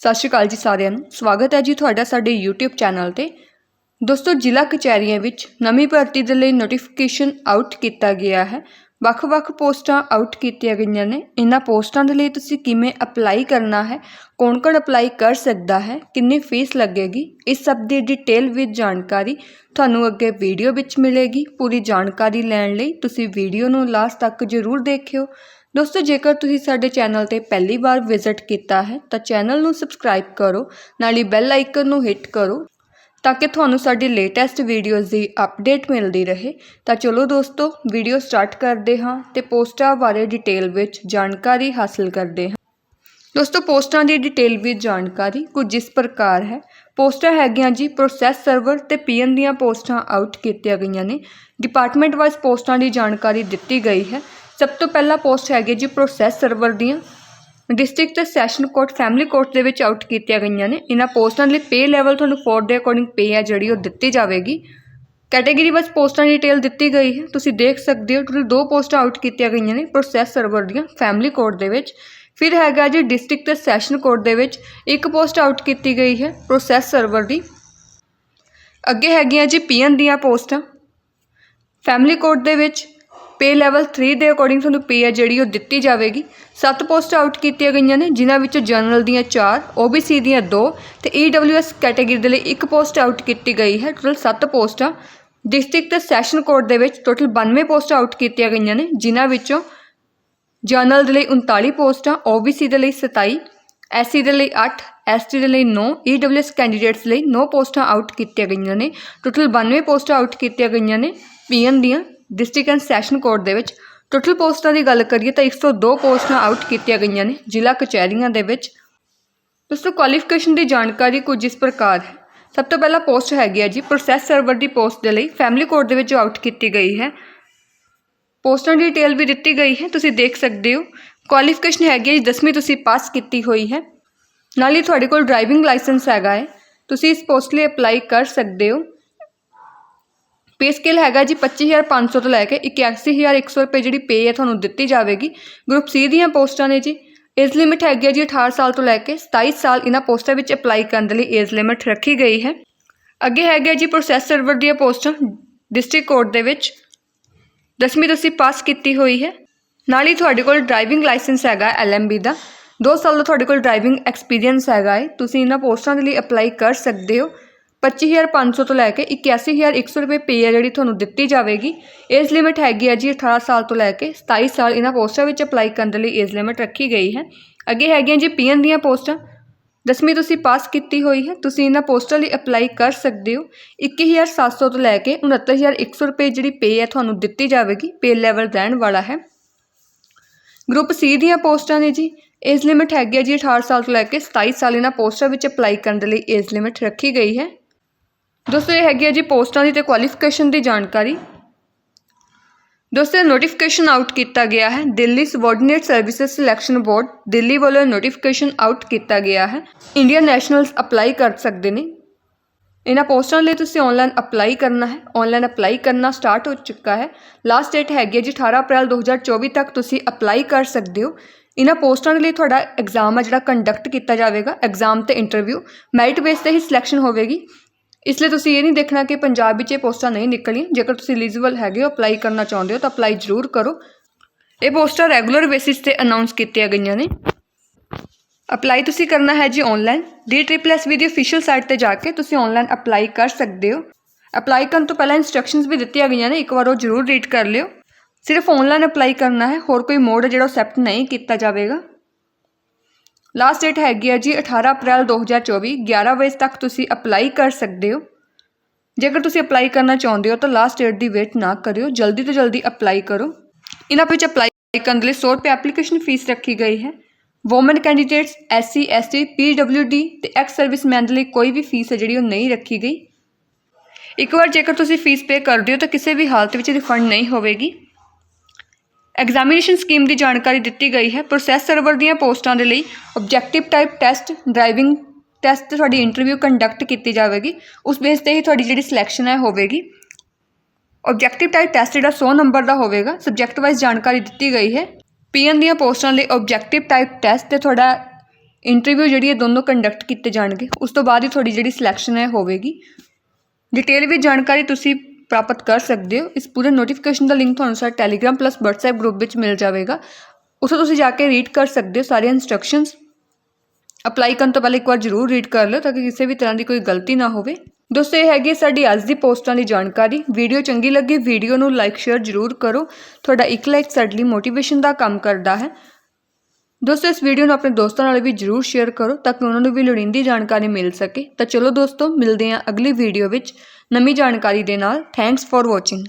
ਸਤਿ ਸ਼੍ਰੀ ਅਕਾਲ ਜੀ ਸਾਰਿਆਂ ਨੂੰ। ਸਵਾਗਤ ਹੈ ਜੀ ਤੁਹਾਡਾ ਸਾਡੇ YouTube ਚੈਨਲ ਤੇ। ਦੋਸਤੋ, ਜ਼ਿਲ੍ਹਾ ਕਚਹਿਰੀਆਂ ਵਿੱਚ ਨਵੀਂ ਭਰਤੀ ਦੇ ਲਈ ਨੋਟੀਫਿਕੇਸ਼ਨ ਆਊਟ ਕੀਤਾ ਗਿਆ ਹੈ। ਵੱਖ-ਵੱਖ ਪੋਸਟਾਂ ਆਊਟ ਕੀਤੀਆਂ ਗਈਆਂ ਨੇ। ਇਹਨਾਂ ਪੋਸਟਾਂ ਦੇ ਲਈ ਤੁਸੀਂ ਕਿਵੇਂ ਅਪਲਾਈ ਕਰਨਾ ਹੈ? ਕੌਣ-ਕੌਣ ਅਪਲਾਈ ਕਰ ਸਕਦਾ ਹੈ? ਕਿੰਨੀ ਫੀਸ ਲੱਗੇਗੀ? ਇਸ ਸਭ ਦੀ ਡਿਟੇਲ ਵਿੱਚ ਜਾਣਕਾਰੀ ਤੁਹਾਨੂੰ ਅੱਗੇ ਵੀਡੀਓ ਵਿੱਚ ਮਿਲੇਗੀ। ਪੂਰੀ ਜਾਣਕਾਰੀ ਲੈਣ ਲਈ ਤੁਸੀਂ ਵੀਡੀਓ ਨੂੰ ਲਾਸਟ ਤੱਕ ਜ਼ਰੂਰ ਦੇਖਿਓ। ਦੋਸਤੋ, ਜੇਕਰ ਤੁਸੀਂ ਸਾਡੇ ਚੈਨਲ ਤੇ ਪਹਿਲੀ ਵਾਰ ਵਿਜ਼ਿਟ ਕੀਤਾ ਹੈ, ਤਾਂ ਚੈਨਲ ਨੂੰ ਸਬਸਕ੍ਰਾਈਬ ਕਰੋ, ਨਾਲ ਹੀ ਬੈਲ ਆਈਕਨ ਨੂੰ ਹਿੱਟ ਕਰੋ, ਤਾਂ ਕਿ ਤੁਹਾਨੂੰ ਸਾਡੀ ਲੇਟੈਸਟ ਵੀਡੀਓਜ਼ ਦੀ ਅਪਡੇਟ ਮਿਲਦੀ ਰਹੇ। ਤਾਂ ਚਲੋ ਦੋਸਤੋ ਵੀਡੀਓ ਸਟਾਰਟ ਕਰਦੇ ਹਾਂ ਤੇ ਪੋਸਟਾਂ ਬਾਰੇ ਡਿਟੇਲ ਵਿੱਚ ਜਾਣਕਾਰੀ ਹਾਸਲ ਕਰਦੇ ਹਾਂ। ਦੋਸਤੋ, ਪੋਸਟਾਂ ਦੀ ਡਿਟੇਲ ਵਿੱਚ ਜਾਣਕਾਰੀ ਕੁਝ ਇਸ ਪ੍ਰਕਾਰ ਹੈ। ਪੋਸਟਾਂ ਹੈਗੀਆਂ ਜੀ ਪ੍ਰੋਸੈਸ ਸਰਵਰ ਤੇ ਪੀਐਨ ਦੀਆਂ ਪੋਸਟਾਂ ਆਊਟ ਕੀਤੀਆਂ ਗਈਆਂ ਨੇ। ਡਿਪਾਰਟਮੈਂਟ ਵਾਈਜ਼ ਪੋਸਟਾਂ ਦੀ ਜਾਣਕਾਰੀ ਦਿੱਤੀ ਗਈ ਹੈ। ਸਭ ਤੋਂ ਪਹਿਲਾ ਪੋਸਟ ਹੈਗੀ ਜੀ ਪ੍ਰੋਸੈਸ ਸਰਵਰ ਦੀਆਂ। ਡਿਸਟ੍ਰਿਕਟ ਤੇ ਸੈਸ਼ਨ ਕੋਰਟ ਫੈਮਿਲੀ ਕੋਰਟ ਦੇ ਵਿੱਚ ਆਊਟ ਕੀਤੀਆਂ ਗਈਆਂ ਨੇ। ਇਹਨਾਂ ਪੋਸਟਾਂ ਲਈ ਪੇ ਲੈਵਲ ਤੁਹਾਨੂੰ ਫੋਰ ਦੇ ਅਕੋਰਡਿੰਗ ਪੇ ਹੈ ਜਿਹੜੀ ਉਹ ਦਿੱਤੀ ਜਾਵੇਗੀ। ਕੈਟਾਗਰੀ ਵਾਈਜ਼ ਪੋਸਟਾਂ ਦੀ ਡਿਟੇਲ ਦਿੱਤੀ ਗਈ ਹੈ। ਤੁਸੀਂ ਦੇਖ ਸਕਦੇ ਹੋ ਟੋਟਲ ਦੋ ਪੋਸਟਾਂ ਆਊਟ ਕੀਤੀਆਂ ਗਈਆਂ ਨੇ ਪ੍ਰੋਸੈਸ ਸਰਵਰ ਦੀਆਂ ਫੈਮਿਲੀ ਕੋਰਟ ਦੇ ਵਿੱਚ। ਫਿਰ ਹੈਗਾ ਜੀ ਡਿਸਟ੍ਰਿਕਟ ਤੇ ਸੈਸ਼ਨ ਕੋਰਟ ਦੇ ਵਿੱਚ ਇੱਕ ਪੋਸਟ ਆਊਟ ਕੀਤੀ ਗਈ ਹੈ ਪ੍ਰੋਸੈਸ ਸਰਵਰ ਦੀ। ਅੱਗੇ ਹੈਗੀਆਂ ਜੀ ਪੀਐਨ ਦੀਆਂ ਪੋਸਟਾਂ ਫੈਮਿਲੀ ਕੋਰਟ ਦੇ ਵਿੱਚ ਪੇ ਲੈਵਲ 3 ਦੇ ਅਕੋਰਡਿੰਗ ਤੁਹਾਨੂੰ ਪੇ ਹੈ ਜਿਹੜੀ ਉਹ ਦਿੱਤੀ ਜਾਵੇਗੀ। ਸੱਤ ਪੋਸਟ ਆਊਟ ਕੀਤੀਆਂ ਗਈਆਂ ਨੇ, ਜਿਨ੍ਹਾਂ ਵਿੱਚੋਂ ਜਨਰਲ ਦੀਆਂ 4 OBC ਦੀਆਂ 2 ਤੇ EWS ਕੈਟਾਗਰੀ ਦੇ ਲਈ ਇੱਕ ਪੋਸਟ ਆਊਟ ਕੀਤੀ ਗਈ ਹੈ। ਟੋਟਲ 7 ਪੋਸਟਾਂ ਡਿਸਟ੍ਰਿਕਟ ਤੇ ਸੈਸ਼ਨ ਕੋਰਟ ਦੇ ਵਿੱਚ ਟੋਟਲ 92 ਪੋਸਟ ਆਊਟ ਕੀਤੀਆਂ ਗਈਆਂ ਨੇ, ਜਿਨ੍ਹਾਂ ਵਿੱਚੋਂ ਜਨਰਲ ਦੇ ਲਈ 39 ਪੋਸਟਾਂ OBC ਦੇ ਲਈ 27 SC ਦੇ ਲਈ 8 ST ਦੇ ਲਈ 9 EWS ਕੈਂਡੀਡੇਟਸ ਲਈ 9 ਪੋਸਟਾਂ ਆਊਟ ਕੀਤੀਆਂ ਗਈਆਂ ਨੇ। ਟੋਟਲ 92 ਪੋਸਟਾਂ ਆਊਟ ਕੀਤੀਆਂ ਗਈਆਂ ਨੇ ਪੀਐਨ ਦੀਆਂ। ਡਿਸਟ੍ਰਿਕਟ ਐਂਡ ਸੈਸ਼ਨ ਕੋਰਟ ਦੇ ਵਿੱਚ ਟੋਟਲ ਪੋਸਟਾਂ ਦੀ ਗੱਲ ਕਰੀਏ ਤਾਂ 102 ਪੋਸਟਾਂ ਆਊਟ ਕੀਤੀਆਂ ਗਈਆਂ ਨੇ ਜ਼ਿਲ੍ਹਾ ਕਚਹਿਰੀਆਂ ਦੇ ਵਿੱਚ। ਦੋਸਤੋ ਕੁਆਲੀਫਿਕੇਸ਼ਨ ਦੀ ਜਾਣਕਾਰੀ ਕੁਝ ਇਸ ਪ੍ਰਕਾਰ ਹੈ। ਸਭ ਤੋਂ ਪਹਿਲਾਂ ਪੋਸਟ ਹੈਗੀ ਹੈ ਜੀ, ਪ੍ਰੋਸੈਸ ਸਰਵਰ ਦੀ ਪੋਸਟ ਦੇ ਲਈ ਫੈਮਿਲੀ ਕੋਰਟ ਦੇ ਵਿੱਚ ਆਊਟ ਕੀਤੀ ਗਈ ਹੈ। ਪੋਸਟਾਂ ਦੀ ਡਿਟੇਲ ਵੀ ਦਿੱਤੀ ਗਈ ਹੈ, ਤੁਸੀਂ ਦੇਖ ਸਕਦੇ ਹੋ। ਕੁਆਲੀਫਿਕੇਸ਼ਨ ਹੈਗੀ ਹੈ ਜੀ 10ਵੀਂ ਤੁਸੀਂ ਪਾਸ ਕੀਤੀ ਹੋਈ ਹੈ। ਨਾਲ ਹੀ ਤੁਹਾਡੇ ਕੋਲ ਡਰਾਈਵਿੰਗ ਲਾਇਸੈਂਸ ਹੈਗਾ ਹੈ। ਤੁਸੀਂ ਇਸ ਪੋਸਟ ਲਈ ਅਪਲਾਈ ਕਰ ਸਕਦੇ ਹੋ। ਪੇ ਸਕੇਲ ਹੈਗਾ ਜੀ 25500 ਤੋਂ ਲੈ ਕੇ 81100 ਰੁਪਏ ਜਿਹੜੀ ਪੇ ਹੈ ਤੁਹਾਨੂੰ ਦਿੱਤੀ ਜਾਵੇਗੀ। ਗਰੁੱਪ ਸੀ ਦੀਆਂ ਪੋਸਟਾਂ ਨੇ ਜੀ। ਏਜ ਲਿਮਿਟ ਹੈਗੀ ਹੈ ਜੀ 18 ਸਾਲ ਤੋਂ ਲੈ ਕੇ 27 ਸਾਲ ਇਹਨਾਂ ਪੋਸਟਾਂ ਵਿੱਚ ਅਪਲਾਈ ਕਰਨ ਦੇ ਲਈ ਏਜ ਲਿਮਿਟ ਰੱਖੀ ਗਈ ਹੈ। ਅੱਗੇ ਹੈਗਾ ਜੀ ਪ੍ਰੋਸੈਸ ਸਰਵਰ ਦੀਆਂ ਪੋਸਟਾਂ। ਡਿਸਟ੍ਰਿਕਟ ਕੋਰਟ ਦੇ ਵਿੱਚ ਦਸਵੀਂ ਤੁਸੀਂ ਪਾਸ ਕੀਤੀ ਹੋਈ ਹੈ। ਨਾਲ ਹੀ ਤੁਹਾਡੇ ਕੋਲ ਡਰਾਈਵਿੰਗ ਲਾਇਸੈਂਸ ਹੈਗਾ ਐਲਐਮਬੀ ਦਾ। 2 ਸਾਲ ਦਾ ਤੁਹਾਡੇ ਕੋਲ ਡਰਾਈਵਿੰਗ ਐਕਸਪੀਰੀਅੰਸ ਹੈਗਾ ਹੈ। ਤੁਸੀਂ ਇਹਨਾਂ ਪੋਸਟਾਂ ਦੇ ਲਈ ਅਪਲਾਈ ਕਰ ਸਕਦੇ ਹੋ। 25500 ਤੋਂ ਲੈ ਕੇ 81100 ਰੁਪਏ ਪੇ ਹੈ ਜਿਹੜੀ ਤੁਹਾਨੂੰ ਦਿੱਤੀ ਜਾਵੇਗੀ। ਏਜ ਲਿਮਿਟ ਹੈਗੀ ਹੈ ਜੀ 18 ਸਾਲ ਤੋਂ ਲੈ ਕੇ 27 ਸਾਲ। ਇਹਨਾਂ ਪੋਸਟਾਂ ਵਿੱਚ ਅਪਲਾਈ ਕਰਨ ਦੇ ਲਈ ਏਜ ਲਿਮਿਟ ਰੱਖੀ ਗਈ ਹੈ। ਅੱਗੇ ਹੈਗੀਆਂ ਜੀ ਪੀਐਨ ਦੀਆਂ ਪੋਸਟਾਂ। ਦਸਵੀਂ ਤੁਸੀਂ ਪਾਸ ਕੀਤੀ ਹੋਈ ਹੈ। ਤੁਸੀਂ ਇਹਨਾਂ ਪੋਸਟਾਂ ਲਈ ਅਪਲਾਈ ਕਰ ਸਕਦੇ ਹੋ। 21700 ਤੋਂ ਲੈ ਕੇ 69100 ਰੁਪਏ ਜਿਹੜੀ ਪੇ ਹੈ ਤੁਹਾਨੂੰ ਦਿੱਤੀ ਜਾਵੇਗੀ। ਪੇ ਲੈਵਲ ਰਹਿਣ ਵਾਲਾ ਹੈ। ਗਰੁੱਪ ਸੀ ਦੀਆਂ ਪੋਸਟਾਂ ਨੇ ਜੀ। ਏਜ ਲਿਮਿਟ ਹੈਗੀ ਹੈ ਜੀ 18 ਸਾਲ ਤੋਂ ਲੈ ਕੇ 27 ਸਾਲ। ਇਹਨਾਂ ਪੋਸਟਾਂ ਵਿੱਚ ਅਪਲਾਈ ਕਰਨ ਦੇ ਲਈ ਏਜ ਲਿਮਿਟ ਰੱਖੀ ਗਈ ਹੈ। ਦੋਸਤੋ, ਇਹ ਹੈਗੀ ਹੈ ਜੀ ਪੋਸਟਾਂ ਦੀ ਤੇ ਕੁਆਲੀਫਿਕੇਸ਼ਨ ਦੀ ਜਾਣਕਾਰੀ। ਦੋਸਤੋ ਨੋਟੀਫਿਕੇਸ਼ਨ ਆਊਟ ਕੀਤਾ ਗਿਆ ਹੈ। Delhi subordinate services selection board Delhi ਵੱਲੋਂ ਨੋਟੀਫਿਕੇਸ਼ਨ ਆਊਟ ਕੀਤਾ ਗਿਆ ਹੈ। ਇੰਡੀਅਨ ਨੈਸ਼ਨਲਸ ਅਪਲਾਈ ਕਰ ਸਕਦੇ ਨੇ। ਇਹਨਾਂ ਪੋਸਟਾਂ ਲਈ ਤੁਸੀਂ ਆਨਲਾਈਨ ਅਪਲਾਈ ਕਰਨਾ ਹੈ। ਆਨਲਾਈਨ ਅਪਲਾਈ ਕਰਨਾ ਸਟਾਰਟ ਹੋ ਚੁੱਕਾ ਹੈ। ਲਾਸਟ ਡੇਟ ਹੈਗੀ ਹੈ ਜੀ 18 ਅਪ੍ਰੈਲ 2024 ਤੱਕ ਤੁਸੀਂ ਅਪਲਾਈ ਕਰ ਸਕਦੇ ਹੋ। ਇਹਨਾਂ ਪੋਸਟਾਂ ਦੇ ਲਈ ਤੁਹਾਡਾ ਐਗਜ਼ਾਮ ਆ ਜਿਹੜਾ ਕੰਡਕਟ ਕੀਤਾ ਜਾਵੇਗਾ। ਐਗਜ਼ਾਮ ਤੇ ਇੰਟਰਵਿਊ ਮੈਰਿਟ ਬੇਸ ਤੇ ਹੀ ਸਿਲੈਕਸ਼ਨ ਹੋਵੇਗੀ। ਇਸ ਲਈ ਤੁਸੀਂ ਇਹ ਨਹੀਂ ਦੇਖਣਾ ਕਿ ਪੰਜਾਬ ਵਿੱਚ ਇਹ ਪੋਸਟਾਂ ਨਹੀਂ ਨਿਕਲੀਆਂ। ਜੇਕਰ ਤੁਸੀਂ ਐਲੀਜੀਬਲ ਹੈਗੇ ਹੋ ਅਪਲਾਈ ਕਰਨਾ ਚਾਹੁੰਦੇ ਹੋ ਤਾਂ ਅਪਲਾਈ ਜ਼ਰੂਰ ਕਰੋ। ਇਹ ਪੋਸਟਾਂ ਰੈਗੂਲਰ ਬੇਸਿਸ ਤੇ ਅਨਾਉਂਸ ਕੀਤੀਆਂ ਗਈਆਂ ਨੇ। ਅਪਲਾਈ ਤੁਸੀਂ ਕਰਨਾ ਹੈ ਜੀ ਆਨਲਾਈਨ ਵੀ ਦੀ ਅਫੀਸ਼ੀਅਲ ਸਾਈਟ ਤੇ ਜਾ ਕੇ ਤੁਸੀਂ ਆਨਲਾਈਨ ਅਪਲਾਈ ਕਰ ਸਕਦੇ ਹੋ। ਅਪਲਾਈ ਕਰਨ ਤੋਂ ਪਹਿਲਾਂ ਇਨਸਟਰਕਸ਼ਨਸ ਵੀ ਦਿੱਤੀਆਂ ਗਈਆਂ ਨੇ। ਇੱਕ ਵਾਰ ਉਹ ਜ਼ਰੂਰ ਰੀਡ ਕਰ ਲਿਓ। ਸਿਰਫ ਆਨਲਾਈਨ ਅਪਲਾਈ ਕਰਨਾ ਹੈ। ਹੋਰ ਕੋਈ ਮੋਡ ਹੈ ਜਿਹੜਾ ਅਸੈਪਟ ਨਹੀਂ ਕੀਤਾ ਜਾਵੇਗਾ। ਲਾਸਟ ਡੇਟ ਹੈਗੀ ਹੈ ਜੀ 18 ਅਪ੍ਰੈਲ 2024 11 ਵਜੇ ਤੱਕ ਤੁਸੀਂ ਅਪਲਾਈ ਕਰ ਸਕਦੇ ਹੋ। ਜੇਕਰ ਤੁਸੀਂ ਅਪਲਾਈ ਕਰਨਾ ਚਾਹੁੰਦੇ ਹੋ ਤਾਂ ਲਾਸਟ ਡੇਟ ਦੀ ਵੇਟ ਨਾ ਕਰਿਓ, ਜਲਦੀ ਤੋਂ ਜਲਦੀ ਅਪਲਾਈ ਕਰੋ। ਇਹਨਾਂ ਵਿੱਚ ਅਪਲਾਈ ਕਰਨ ਦੇ ਲਈ 100 ਰੁਪਏ ਐਪਲੀਕੇਸ਼ਨ ਫੀਸ ਰੱਖੀ ਗਈ ਹੈ। Woman candidates SC ST PWD ਤੇ ਐਕਸ ਸਰਵਿਸਮੈਨ ਦੇ ਲਈ ਕੋਈ ਵੀ ਫੀਸ ਹੈ ਜਿਹੜੀ ਉਹ ਨਹੀਂ ਰੱਖੀ ਗਈ। ਇੱਕ ਵਾਰ ਜੇਕਰ ਤੁਸੀਂ ਫੀਸ ਪੇ ਕਰਦੇ ਹੋ ਤਾਂ ਕਿਸੇ ਵੀ ਹਾਲਤ ਵਿੱਚ ਰਿਫੰਡ ਨਹੀਂ ਹੋਵੇਗੀ। ਐਗਜ਼ਾਮੀਨੇਸ਼ਨ ਸਕੀਮ ਦੀ ਜਾਣਕਾਰੀ ਦਿੱਤੀ ਗਈ ਹੈ। ਪ੍ਰੋਸੈਸ ਸਰਵਰ ਦੀਆਂ ਪੋਸਟਾਂ ਦੇ ਲਈ objective type test driving test ਤੁਹਾਡੀ ਇੰਟਰਵਿਊ ਕੰਡਕਟ ਕੀਤੀ ਜਾਵੇਗੀ। ਉਸ ਬੇਸ ਤੇ ਹੀ ਤੁਹਾਡੀ ਜਿਹੜੀ ਸਿਲੈਕਸ਼ਨ ਹੈ ਹੋਵੇਗੀ। ਆਬਜੈਕਟਿਵ ਟਾਈਪ ਟੈਸਟ ਜਿਹੜਾ 100 ਨੰਬਰ ਦਾ ਹੋਵੇਗਾ। ਸਬਜੈਕਟ ਵਾਈਜ਼ ਜਾਣਕਾਰੀ ਦਿੱਤੀ ਗਈ ਹੈ। ਪੀਐਨ ਦੀਆਂ ਪੋਸਟਾਂ ਲਈ ਆਬਜੈਕਟਿਵ ਟਾਈਪ ਟੈਸਟ ਤੇ ਤੁਹਾਡਾ ਇੰਟਰਵਿਊ ਜਿਹੜੀ ਹੈ ਦੋਨੋਂ ਕੰਡਕਟ ਕੀਤੇ ਜਾਣਗੇ। ਉਸ ਤੋਂ ਬਾਅਦ ਹੀ ਤੁਹਾਡੀ ਜਿਹੜੀ ਸਿਲੈਕਸ਼ਨ ਹੈ ਹੋਵੇਗੀ। ਡਿਟੇਲ ਵਿੱਚ ਜਾਣਕਾਰੀ ਤੁਸੀਂ ਪ੍ਰਾਪਤ ਕਰ ਸਕਦੇ ਹੋ। ਇਸ ਪੂਰੇ ਨੋਟੀਫਿਕੇਸ਼ਨ ਦਾ ਲਿੰਕ ਤੁਹਾਨੂੰ ਸਾਡਾ ਟੈਲੀਗ੍ਰਾਮ ਪਲੱਸ WhatsApp ਗਰੁੱਪ ਵਿੱਚ ਮਿਲ ਜਾਵੇਗਾ। ਉੱਥੋਂ ਤੁਸੀਂ ਜਾ ਕੇ ਰੀਡ ਕਰ ਸਕਦੇ ਹੋ ਸਾਰੀਆਂ ਇਨਸਟਰਕਸ਼ਨਸ ਅਪਲਾਈ ਕਰਨ ਤੋਂ ਪਹਿਲਾਂ ਇੱਕ ਵਾਰ ਜ਼ਰੂਰ ਰੀਡ ਕਰ ਲਓ ਤਾਂ ਕਿ ਕਿਸੇ ਵੀ ਤਰ੍ਹਾਂ ਦੀ ਕੋਈ ਗਲਤੀ ਨਾ ਹੋਵੇ। ਦੋਸਤੋ, ਇਹ ਹੈਗੀ ਹੈ ਸਾਡੀ ਅੱਜ ਦੀ ਪੋਸਟਾਂ ਦੀ ਜਾਣਕਾਰੀ। ਵੀਡੀਓ ਚੰਗੀ ਲੱਗੀ, ਵੀਡੀਓ ਨੂੰ ਲਾਈਕ ਸ਼ੇਅਰ ਜ਼ਰੂਰ ਕਰੋ। ਤੁਹਾਡਾ ਇੱਕ ਲਾਈਕ ਸਾਡੇ ਲਈ ਮੋਟੀਵੇਸ਼ਨ ਦਾ ਕੰਮ ਕਰਦਾ ਹੈ। ਦੋਸਤੋ, ਇਸ ਵੀਡੀਓ ਨੂੰ ਆਪਣੇ ਦੋਸਤਾਂ ਨਾਲ ਵੀ ਜਰੂਰ ਸ਼ੇਅਰ ਕਰੋ ਤਾਂ ਕਿ ਉਹਨਾਂ ਨੂੰ ਵੀ ਲੋੜੀਂਦੀ ਜਾਣਕਾਰੀ ਮਿਲ ਸਕੇ। ਤਾਂ ਚਲੋ ਦੋਸਤੋ, ਮਿਲਦੇ ਹਾਂ ਅਗਲੀ ਵੀਡੀਓ ਵਿੱਚ ਨਵੀਂ ਜਾਣਕਾਰੀ ਦੇ ਨਾਲ। Thanks for watching